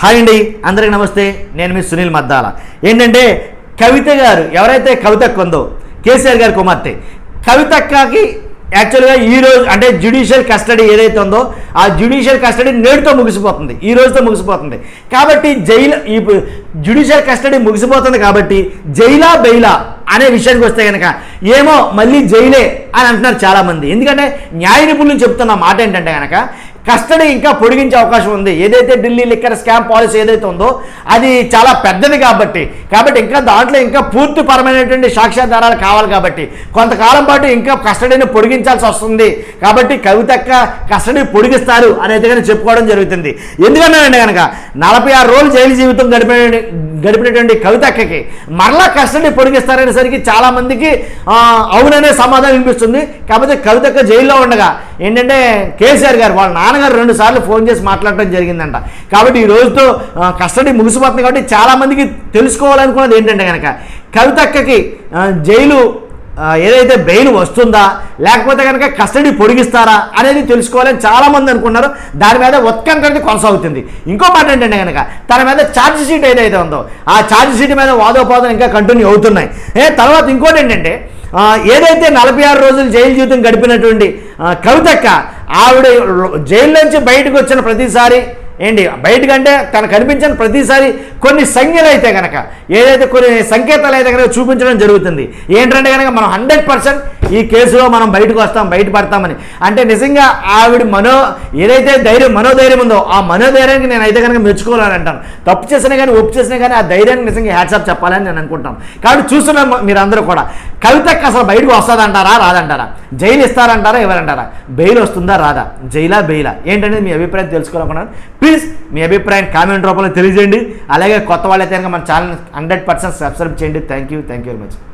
Hi అండి అందరికి నమస్తే. నేను మీ సునీల్ మద్దాల. ఏంటంటే కవిత గారు ఎవరైతే కవితక్క ఉందో కేసీఆర్ గారి కుమార్తె కవితక్కకి యాక్చువల్గా ఈ రోజు అంటే జ్యుడిషియల్ కస్టడీ ఏదైతే ఉందో ఆ జ్యుడిషియల్ కస్టడీ నేడుతో ముగిసిపోతుంది. ఈ రోజుతో ముగిసిపోతుంది. కాబట్టి జైలు ఈ జ్యుడిషియల్ కస్టడీ ముగిసిపోతుంది కాబట్టి జైలా బెయిలా అనే విషయానికి వస్తే కనుక ఏమో మళ్ళీ జైలే అని అంటున్నారు చాలామంది. ఎందుకంటే న్యాయ నిపుణులు చెప్తున్న మాట ఏంటంటే కనుక కస్టడీ ఇంకా పొడిగించే అవకాశం ఉంది. ఏదైతే ఢిల్లీ లిక్కర్ స్కామ్ పాలసీ ఏదైతే ఉందో అది చాలా పెద్దది కాబట్టి. కాబట్టి ఇంకా దాంట్లో ఇంకా పూర్తి పరమైనటువంటి సాక్ష్యాధారాలు కావాలి కాబట్టి. కొంతకాలం పాటు ఇంకా కస్టడీని పొడిగించాల్సి వస్తుంది. కాబట్టి కవితక్క కస్టడీ పొడిగిస్తారు అనేది కానీ చెప్పుకోవడం జరుగుతుంది. ఎందుకన్నానండి కనుక నలభై ఆరు రోజులు జైలు జీవితం గడిపిన గడిపినటువంటి కవితక్కకి మరలా కస్టడీ పొడిగిస్తారనేసరికి చాలామందికి అవుననే సమాధానం వినిపిస్తుంది. కాకపోతే కవితక్క జైల్లో ఉండగా ఏంటంటే కేసీఆర్ గారు వాళ్ళ నాన్నగారు రెండు సార్లు ఫోన్ చేసి మాట్లాడటం జరిగిందంట. కాబట్టి ఈ రోజుతో కస్టడీ ముగిసిపోతుంది కాబట్టి చాలామందికి తెలుసుకోవాలనుకున్నది ఏంటంటే కనుక కవితక్కకి జైలు ఏదైతే బెయిల్ వస్తుందా లేకపోతే కనుక కస్టడీ పొడిగిస్తారా అనేది తెలుసుకోవాలని చాలామంది అనుకున్నారు. దాని మీద ఉత్కంఠ కొనసాగుతుంది. ఇంకో మాట ఏంటంటే కనుక తన మీద ఛార్జ్ షీట్ ఏదైతే ఉందో ఆ ఛార్జ్ షీట్ మీద వాదోపాదం ఇంకా కంటిన్యూ అవుతున్నాయి. ఏ తర్వాత ఇంకోటి ఏంటంటే ఏదైతే నలభై ఆరు రోజులు జైలు జీవితం గడిపినటువంటి కవితక్క ఆవిడ జైలు నుంచి బయటకు వచ్చిన ప్రతిసారి ఏంటి? బయటకంటే తను కనిపించని ప్రతిసారి కొన్ని సంఖ్యలు అయితే కనుక ఏదైతే కొన్ని సంకేతాలు అయితే కనుక చూపించడం జరుగుతుంది. ఏంటంటే కనుక మనం హండ్రెడ్ పర్సెంట్ ఈ కేసులో మనం బయటకు వస్తాం బయటపడతామని. అంటే నిజంగా ఆవిడ మనో ఏదైతే ధైర్యం మనోధైర్యం ఉందో ఆ మనోధైర్యానికి నేను అయితే కనుక మెచ్చుకోవాలని అంటాను. తప్పు చేసినా కానీ ఒప్పు చేసినా కానీ ఆ ధైర్యానికి నిజంగా హ్యాట్సాప్ చెప్పాలని నేను అనుకుంటాను కాబట్టి చూస్తున్నాం మీరందరూ కూడా. కవితకి అసలు బయటకు వస్తుందంటారా రాదంటారా? జైలు ఇస్తారంటారా ఎవరంటారా? బెయిల్ వస్తుందా రాదా? జైలా బెయిలా? ఏంటనేది మీ అభిప్రాయం తెలుసుకోవాలనుకున్నాను ప్లీజ్ మీ అభిప్రాయం కామెంట్ రూపంలో తెలియజేయండి. అలాగే కొత్త వాళ్ళైతే కనుక మన ఛానల్ హండ్రెడ్ పర్సెంట్ సబ్స్క్రైబ్ చేయండి. Thank you thank you very much